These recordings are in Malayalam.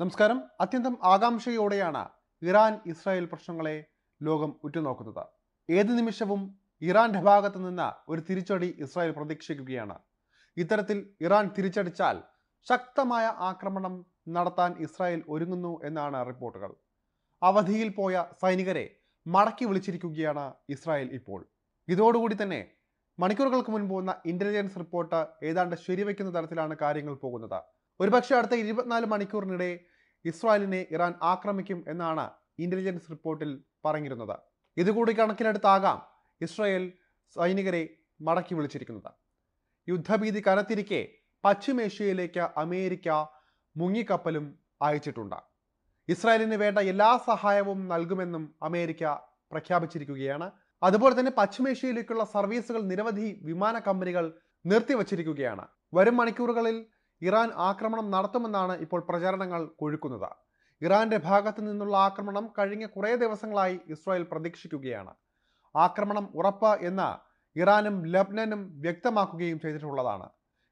നമസ്കാരം. അത്യന്തം ആകാംക്ഷയോടെയാണ് ഇറാൻ ഇസ്രായേൽ പ്രശ്നങ്ങളെ ലോകം ഉറ്റുനോക്കുന്നത്. ഏത് നിമിഷവും ഇറാന്റെ ഭാഗത്ത് നിന്ന് ഒരു തിരിച്ചടി ഇസ്രായേൽ പ്രതീക്ഷിക്കുകയാണ്. ഇത്തരത്തിൽ ഇറാൻ തിരിച്ചടിച്ചാൽ ശക്തമായ ആക്രമണം നടത്താൻ ഇസ്രായേൽ ഒരുങ്ങുന്നു എന്നാണ് റിപ്പോർട്ടുകൾ. അവധിയിൽ പോയ സൈനികരെ മടക്കി വിളിച്ചിരിക്കുകയാണ് ഇസ്രായേൽ ഇപ്പോൾ. ഇതോടുകൂടി തന്നെ മണിക്കൂറുകൾക്ക് മുൻപ് വന്ന ഇന്റലിജൻസ് റിപ്പോർട്ട് ഏതാണ്ട് ശരിവെക്കുന്ന തരത്തിലാണ് കാര്യങ്ങൾ പോകുന്നത്. ഒരുപക്ഷെ അടുത്ത ഇരുപത്തിനാല് മണിക്കൂറിനിടെ ഇസ്രായേലിനെ ഇറാൻ ആക്രമിക്കും എന്നാണ് ഇന്റലിജൻസ് റിപ്പോർട്ടിൽ പറഞ്ഞിരുന്നത്. ഇതുകൂടി കണക്കിലെടുത്താകാം ഇസ്രായേൽ സൈനികരെ മടക്കി വിളിച്ചിരിക്കുന്നത്. യുദ്ധഭീതി കനത്തിരിക്കെ പശ്ചിമേഷ്യയിലേക്ക് അമേരിക്ക മുങ്ങിക്കപ്പലും അയച്ചിട്ടുണ്ട്. ഇസ്രായേലിന് വേണ്ട എല്ലാ സഹായവും നൽകുമെന്നും അമേരിക്ക പ്രഖ്യാപിച്ചിരിക്കുകയാണ്. അതുപോലെ തന്നെ പശ്ചിമേഷ്യയിലേക്കുള്ള സർവീസുകൾ നിരവധി വിമാന കമ്പനികൾ നിർത്തിവച്ചിരിക്കുകയാണ്. വരും മണിക്കൂറുകളിൽ ഇറാൻ ആക്രമണം നടത്തുമെന്നാണ് ഇപ്പോൾ പ്രചാരണങ്ങൾ കൊഴുക്കുന്നത്. ഇറാന്റെ ഭാഗത്തു നിന്നുള്ള ആക്രമണം കഴിഞ്ഞ കുറേ ദിവസങ്ങളായി ഇസ്രായേൽ പ്രതീക്ഷിക്കുകയാണ്. ആക്രമണം ഉറപ്പ് എന്ന് ഇറാനും ലബ്നനും വ്യക്തമാക്കുകയും ചെയ്തിട്ടുള്ളതാണ്.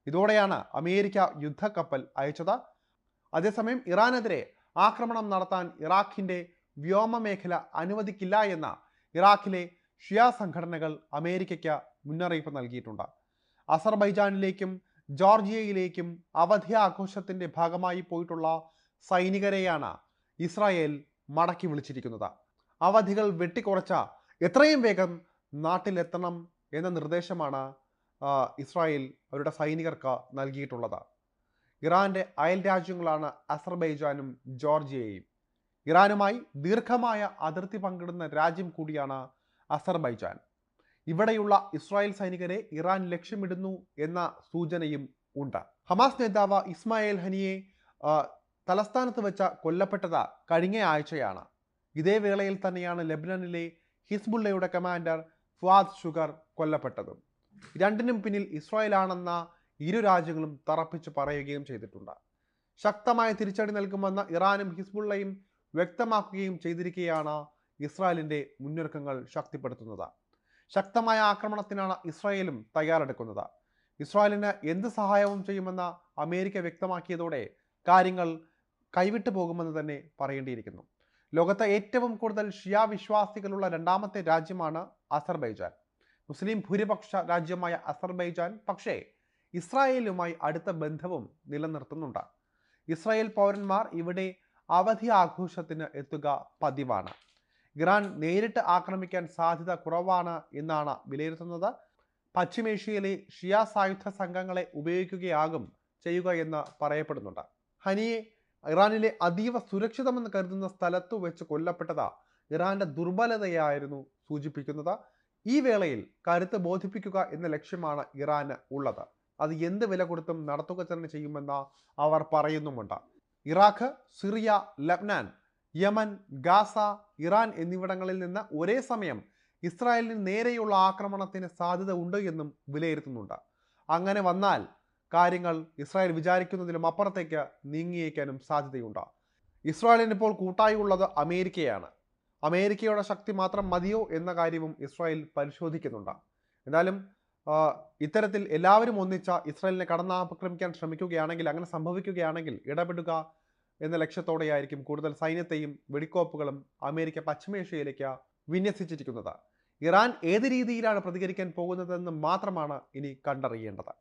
ഇതോടെയാണ് അമേരിക്ക യുദ്ധക്കപ്പൽ അയച്ചത്. അതേസമയം ഇറാനെതിരെ ആക്രമണം നടത്താൻ ഇറാഖിന്റെ വ്യോമമേഖല അനുവദിക്കില്ല എന്ന ഇറാഖിലെ ഷിയ സംഘടനകൾ അമേരിക്കയ്ക്ക് മുന്നറിയിപ്പ് നൽകിയിട്ടുണ്ട്. അസർബൈജാനിലേക്കും ജോർജിയയിലേക്കും അവധി ആഘോഷത്തിന്റെ ഭാഗമായി പോയിട്ടുള്ള സൈനികരെയാണ് ഇസ്രായേൽ മടക്കി വിളിച്ചിരിക്കുന്നത്. അവധികൾ വെട്ടിക്കുറച്ച എത്രയും വേഗം നാട്ടിലെത്തണം എന്ന നിർദ്ദേശമാണ് ഇസ്രായേൽ അവരുടെ സൈനികർക്ക് നൽകിയിട്ടുള്ളത്. ഇറാന്റെ അയൽ രാജ്യങ്ങളാണ് അസർബൈജാനും ജോർജിയയും. ഇറാനുമായി ദീർഘമായ അതിർത്തി പങ്കിടുന്ന രാജ്യം കൂടിയാണ് അസർബൈജാൻ. ഇവിടെയുള്ള ഇസ്രായേൽ സൈനികരെ ഇറാൻ ലക്ഷ്യമിടുന്നു എന്ന സൂചനയും ഉണ്ട്. ഹമാസ് നേതാവ് ഇസ്മായേൽ ഹനിയെ തലസ്ഥാനത്ത് വെച്ച കൊല്ലപ്പെട്ടത് കഴിഞ്ഞ ആഴ്ചയാണ്. ഇതേ വേളയിൽ തന്നെയാണ് ലെബനനിലെ ഹിസ്ബുള്ളയുടെ കമാൻഡർ ഫുവാദ് ഷുഗർ കൊല്ലപ്പെട്ടതും. രണ്ടിനും പിന്നിൽ ഇസ്രായേലാണെന്ന ഇരു രാജ്യങ്ങളും തറപ്പിച്ച് പറയുകയും ചെയ്തിട്ടുണ്ട്. ശക്തമായ തിരിച്ചടി നൽകുമെന്ന ഇറാനും ഹിസ്ബുള്ളയും വ്യക്തമാക്കുകയും ചെയ്തിരിക്കുകയാണ് ഇസ്രായേലിന്റെ മുന്നൊരുക്കങ്ങൾ ശക്തിപ്പെടുത്തുന്നത്. ശക്തമായ ആക്രമണത്തിനാണ് ഇസ്രായേലും തയ്യാറെടുക്കുന്നത്. ഇസ്രായേലിന് എന്ത് സഹായവും ചെയ്യുമെന്ന് അമേരിക്ക വ്യക്തമാക്കിയതോടെ കാര്യങ്ങൾ കൈവിട്ടു പോകുമെന്ന് തന്നെ പറയേണ്ടിയിരിക്കുന്നു. ലോകത്തെ ഏറ്റവും കൂടുതൽ ഷിയാ വിശ്വാസികളുള്ള രണ്ടാമത്തെ രാജ്യമാണ് അസർബൈജാൻ. മുസ്ലിം ഭൂരിപക്ഷ രാജ്യമായ അസർബൈജാൻ പക്ഷേ ഇസ്രായേലുമായി അടുത്ത ബന്ധവും നിലനിർത്തുന്നുണ്ട്. ഇസ്രായേൽ പൗരന്മാർ ഇവിടെ അവധി ആഘോഷത്തിന് എത്തുക പതിവാണ്. ഇറാൻ നേരിട്ട് ആക്രമിക്കാൻ സാധ്യത കുറവാണ് എന്നാണ് വിലയിരുത്തുന്നത്. പശ്ചിമേഷ്യയിലെ ഷിയ സായുധ സംഘങ്ങളെ ഉപയോഗിക്കുകയാകും ചെയ്യുക എന്ന് പറയപ്പെടുന്നുണ്ട്. ഹനിയെ ഇറാനിലെ അതീവ സുരക്ഷിതമെന്ന് കരുതുന്ന സ്ഥലത്തു വെച്ച് കൊല്ലപ്പെട്ടത് ഇറാന്റെ ദുർബലതയായിരുന്നു സൂചിപ്പിക്കുന്നത്. ഈ വേളയിൽ കരുത്ത് ബോധിപ്പിക്കുക എന്ന ലക്ഷ്യമാണ് ഇറാന് ഉള്ളത്. അത് എന്ത് വില കൊടുത്തും നടത്തുക തന്നെ ചെയ്യുമെന്ന് അവർ പറയുന്നുമുണ്ട്. Iraq Syria ലബ്നാൻ Yemen Gaza Iran എന്നിവിടങ്ങളിൽ നിന്ന് ഒരേ സമയം ഇസ്രായേലിന് നേരെയുള്ള ആക്രമണത്തിന് സാധ്യത ഉണ്ട് എന്നും വിലയിരുത്തുന്നുണ്ട്. അങ്ങനെ വന്നാൽ കാര്യങ്ങൾ ഇസ്രായേൽ വിചാരിക്കുന്നതിലും അപ്പുറത്തേക്ക് നീങ്ങിയേക്കാനും സാധ്യതയുണ്ട്. ഇസ്രായേലിന് ഇപ്പോൾ കൂട്ടായി ഉള്ളത് അമേരിക്കയാണ്. അമേരിക്കയുടെ ശക്തി മാത്രം മതിയോ എന്ന കാര്യവും ഇസ്രായേൽ പരിശോധിക്കുന്നുണ്ട്. എന്നാലും ഇത്തരത്തിൽ എല്ലാവരും ഒന്നിച്ച ഇസ്രായേലിനെ കടന്നാക്രമിക്കാൻ ശ്രമിക്കുകയാണെങ്കിൽ അങ്ങനെ സംഭവിക്കുകയാണെങ്കിൽ ഇടപെടുക എന്ന ലക്ഷ്യത്തോടെയായിരിക്കും കൂടുതൽ സൈന്യത്തെയും വെടിക്കോപ്പുകളും അമേരിക്ക പശ്ചിമേഷ്യയിലേക്ക് വിന്യസിച്ചിരിക്കുന്നത്. ഇറാൻ ഏത് രീതിയിലാണ് പ്രതികരിക്കാൻ പോകുന്നതെന്ന് മാത്രമാണ് ഇനി കണ്ടറിയേണ്ടത്.